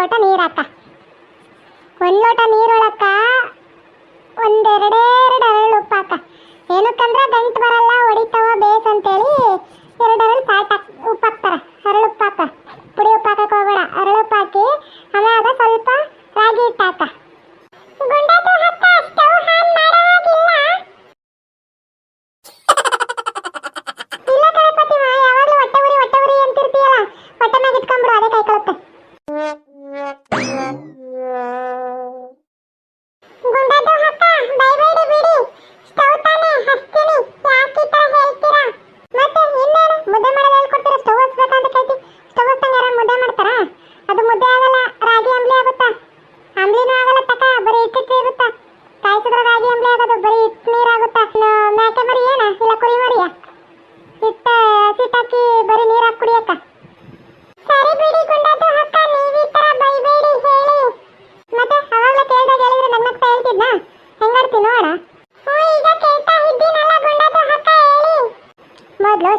ಲೋಟ ನೀರು ಹಾಕ ಲೋಟ ನೀರೊಳಕ್ಕ ಒಂದೆರಡೆರಡು ಅರಳು ಉಪ್ಪು ಹಾಕ ಏನಕ್ಕಂದ್ರೆ ಗಂಟು ಬರಲ್ಲ, ಹೊಡಿತಾವ ಬೇಸ್ ಅಂತೇಳಿ ಅರಳು ಸಾಟ್ ಹಾಕ್ ಅರಳು ಉಪ್ಪು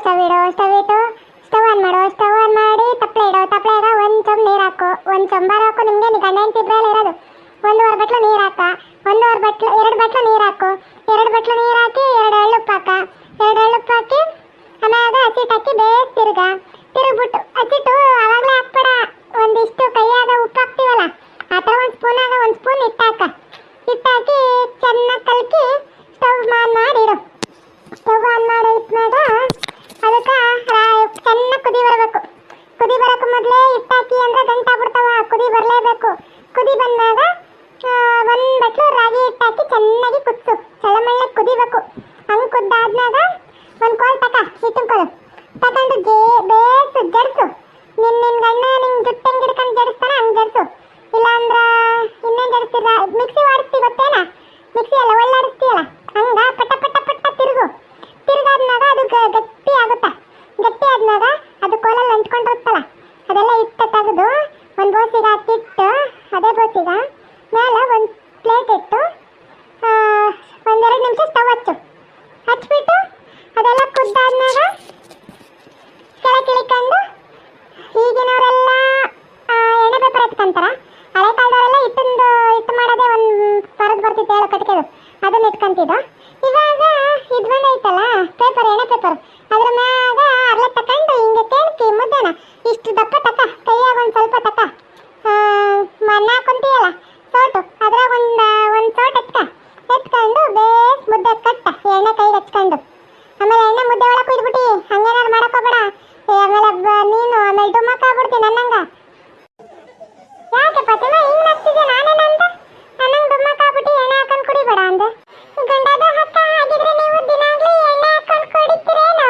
ಸ್ಟವ್ ಇಡೋ ಸ್ಟವ್ ಇಟ್ಟು ಆನ್ ಮಾಡು ಸ್ಟವ್ ಆನ್ ಮಾಡಿ ತಪ್ಪಲೆ ಇಡೋ ತಪ್ಪಲೆಗ ಒಂದು ಚೊಂಬ ನೀರು ಹಾಕು. ಒಂದು ಚೊಂಬಾರ ಹಾಕು, ನಿಮಗೆ ಗಂಡ ಹೆಂಡತಿ ಇಬ್ಬರಲ್ಲಿ ಇರೋದು. ಒಂದೂವರೆ ಬಟ್ಲು ನೀರು ಹಾಕ. ಒಂದೂವರೆ ಬಟ್ಲು, ಎರಡು ಬಟ್ಲು ನೀರು ಹಾಕು. ಎರಡು ಬಟ್ಲು ನೀರು ಹಾಕಿ, ಎರಡು ಎಳ್ಳು ಹಾಕ. ಎರಡು ಎಳ್ಳು ಹಾಕಿ, ಆಮೇಲೆ ಹಸಿಟ್ಟು ಹಾಕಿ ಬೇಸ್ ತಿರ್ಗ. ತಿರುಗ್ಬಿಟ್ಟು ಹಸಿಟ್ಟು ಅವಾಗಲೇ ಹಾಕ್ಬೇಡ. ಒಂದಿಷ್ಟು ಕೈಯಾಗ ಉಪ್ಪು ಹಾಕ್ತೀವಲ್ಲ, ಆ ಥರ ಒಂದು ಸ್ಪೂನಾಗ ಒಂದು ಸ್ಪೂನ್ ಹಿಟ್ಟು ಹಾಕ ಹಿಟ್ಟು ಹಾಕಿ ಚೆನ್ನಾಗಿ ಕಲಕಿ ಸ್ಟವ್ ಆನ್ ಮಾಡಿಡು ಸ್ಟವ್ ಆನ್ ಮಾಡಿ ಇಟ್ಟಾಗ ಅದಕ್ಕೆ ಅದೇ ಬಸ್ಸಿಗ ಮೇಲೆ ಒಂದು ಪ್ಲೇಟ್ ಇಟ್ಟು ಒಂದೆರಡು ನಿಮಿಷ ಸ್ಟವ್ ಹಚ್ಚು. ಹಚ್ಬಿಟ್ಟು, ಅದೆಲ್ಲ ಕುದ್ದಾದ್ಮೇಲೆ ಕೆಳಗೆ ಇಳಿಕೊಂಡು ಈಗಿನವರೆಲ್ಲ ಎಣ್ಣೆ ಪೇಪರ್ ಎತ್ಕೊಂತಾರ. ಹಳೆ ಕಾಲದವರೆಲ್ಲ ಹಿಟ್ಟಂದು ಹಿಟ್ಟು ಮಾಡೋದೇ ಒಂದು ಬರದ್ ಬರ್ತಿತ್ತು ಹೇಳೋ ಕಟ್ಕೆದು ಅದನ್ನ ಇಟ್ಕೊಂತಿದ್ದು ಇವಾಗ ಇದು ಬಂದೈತಲ್ಲ ಪೇಪರ್ ಎಣ್ಣೆ ಪೇಪರ್ ಅದ್ರ ಮ್ಯಾಗ ಅರ್ಲೆ ತಕೊಂಡು ಹಿಂಗೆ ತೇಳ್ತಿ ಮುದ್ದೆನ. ಇಷ್ಟು ದಪ್ಪ ತಕ, ಕೈಯಾಗ ಒಂದು ಸ್ವಲ್ಪ ತಕ ಮಣ್ಣ ಹಾಕೊಂತೀಯಲ್ಲ ಸೋಟು ಅದ್ರಾಗ ಒಂದು ಒಂದು ಸೋಟ್ ಎತ್ಕ ಎತ್ಕೊಂಡು ಬೇಸ್ ಮುದ್ದೆ ಕಟ್ಟ ಎಣ್ಣೆ ಕೈಗೆ ಹಚ್ಕೊಂಡು. ಆಮೇಲೆ ಎಣ್ಣೆ ಮುದ್ದೆ ಒಳಗೆ ಕುಯ್ದ್ಬಿಟ್ಟು ಹಂಗೇನಾರು ಮಾಡಕ್ಕೋಬೇಡ ಆಮೇಲೆ ನೀನು ಆಮೇಲೆ ಡುಮ್ಮಕ್ಕ ಆಗ್ಬಿಡ್ತೀನಿ ನನ್ನಂಗ. ಯಾಕೆ ಪತಿಮ ಹಿಂಗ್ ನಗ್ತಿದ್ದೆ ನಾನೇನ ಅಂತ ನನ್ನಂಗ್ ಡುಮ್ಮಕ್ಕ ಆಗ್ಬಿಟ್ಟು ಎಣ್ಣೆ ಹಾಕೊಂಡು ಕುಡಿಬೇಡ ಅಂದೆ. ಗಂಡದ ಹಕ್ಕ ಹಾಗಿದ್ರೆ ನೀವು ದಿನಾಗ್ಲೂ ಎಣ್ಣೆ ಹಾಕೊಂಡ್ ಕುಡಿತೀರೇನು?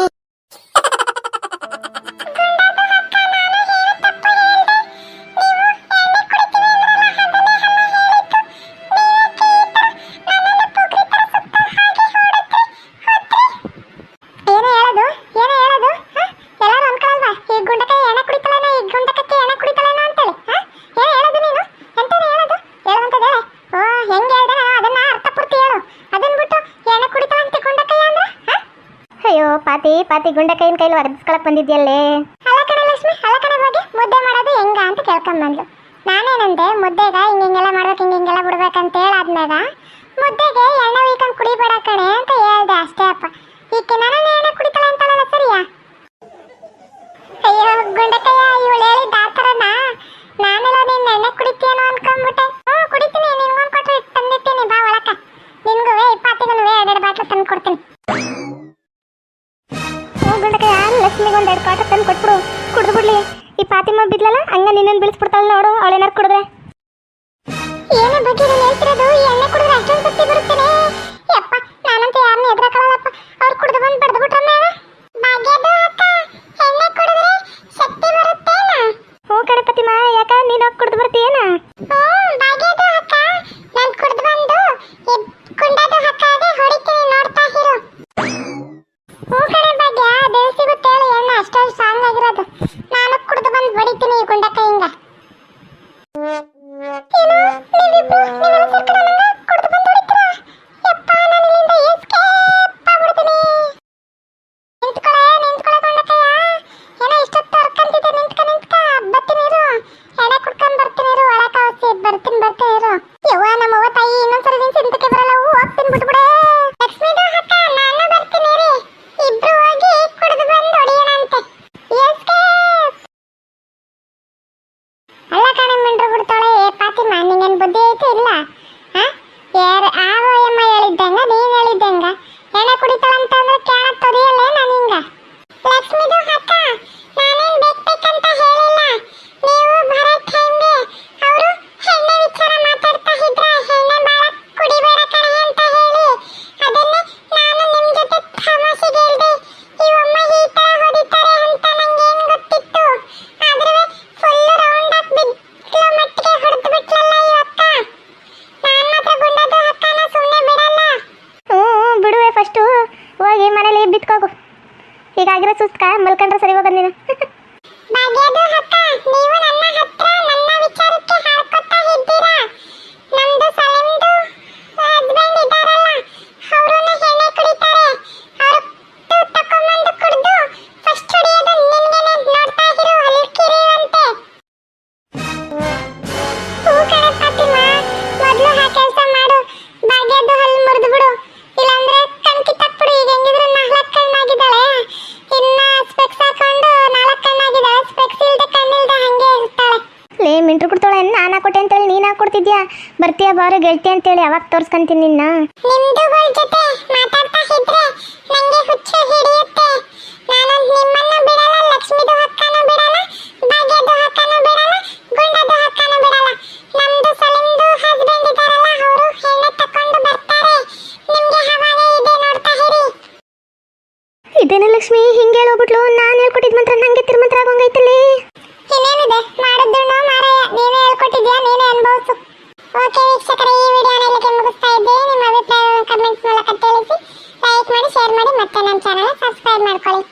ಪಾತಿ ಗುಂಡಕೈನ ಕೈಲಿ ಒರೆದಿಸ್ಕೊಳಕ್ ಬಂದಿದ್ಯಲ್ಲೇ? ಅಲ್ಲ ಕಣೆ ಲಕ್ಷ್ಮಿ ಅಲ್ಲ ಕಣೆ ಹೋಗಿ. ಮುದ್ದೆ ಮಾಡೋದು ಹೆಂಗ ಅಂತ ಕೇಳ್ಕೊಂಬಂದ್ಲು ನಾನೇನಂದೆ, ಮುದ್ದೆಗ ಹಿಂಗ್ ಹಿಂಗೆಲ್ಲ ಮಾಡ್ಬೇಕು ಹಿಂಗ್ ಹಿಂಗೆಲ್ಲ ಬಿಡ್ಬೇಕಂತ ಹೇಳಾದ್ಮ್ಯಾಗ ಮುದ್ದೆಗೆ ಎಣ್ಣೆ ಉಯ್ಕೊಂಡ್ ಕುಡಿಬೇಡ ಕಣೆ ಅಂತ ಹೇಳ್ದೆ ಅಷ್ಟೇ ಅಪ್ಪ. ಈಕೆ ನಾನು ಎಣ್ಣೆ ಕುಡಿತಾಳೆ ಅಂತಾಳಲ್ಲ ಸರಿಯಾ? ಅಯ್ಯೋ, ಗುಂಡಕಯ್ಯ, ಇವಳು ಕುಡಿದ್ರೆ ಕಾಯ ಮಲ್ಕೊಂಡ್ರೆ ಸರಿ ಹೋಗೋದು ಬರ್ತೀಯ ಬಾರು ಗೆಳ್ತಿ ಅಂತೇಳಿ ಯಾವಾಗ ತೋರಿಸ್ಕೊಂತೀನಿ ನಿನ್ನ? ನಿಮ್ದುಗಳ ಜೊತೆ ಮಾತಾಡ್ತಾ ಇದ್ರೆ ನಂಗೆ ಹುಚ್ಚು ಹಿಡಿಯುತ್ತೆ. ನಾನು ನಿಮ್ಮನ್ನ ಬಿಡಲ್ಲ ಲಕ್ಷ್ಮಿದು ಹಕ್ಕನ ಬಿಡಲ್ಲ ಭಾಗ್ಯದು ಹಕ್ಕನ ಬಿಡಲ್ಲ ಗುಂಡದು ಹಕ್ಕನ ಬಿಡಲ್ಲ. ನಮ್ದು ಸಲಿಂದು ಹಸ್ಬೆಂಡ್ ಇದಾರಲ್ಲ ಅವರು ಹೆಣ್ಣು ತಕೊಂಡು ಬರ್ತಾರೆ. ನಿಮ್ಗೆ ಹವಾಗೆ ಇದೆ ನೋಡ್ತಾ ಇರಿ. ಇದೇನೆ ಲಕ್ಷ್ಮಿ? ಹಿಂಗೆ ಹೇಳೋಗ್ಬಿಟ್ಲು? ನಾನು ಹೇಳ್ಕೊಟ್ಟಿದ್ ಮಂತ್ರ ನಂಗೆ ತಿರುಮಂತ್ರ ಆಗೋಂಗೈತಲ್ಲಿ ಇನ್ನೇನಿದೆ? ಮಾಡಿದ್ರು ಮಾರಾಯ ನೀನೇ ಹೇಳ್ಕೊಟ್ಟಿದ್ಯಾ? ನೀನೇ ಅನುಭವಿಸು. ಓಕೆ ವೀಕ್ಷಕರೇ, ಈ ವಿಡಿಯೋನ ಇಲ್ಲಿಗೆ ಮುಗಿಸ್ತಾ ಇದ್ದೀವಿ ನಿಮ್ಮ ಅಭಿಪ್ರಾಯವನ್ನು ಕಮೆಂಟ್ಸ್ ಮೂಲಕ ತಿಳಿಸಿ ಲೈಕ್ ಮಾಡಿ ಶೇರ್ ಮಾಡಿ, ಮತ್ತೆ ನನ್ನ ಚಾನಲ್ ಸಬ್ಸ್ಕ್ರೈಬ್ ಮಾಡ್ಕೊಳ್ಳಿ.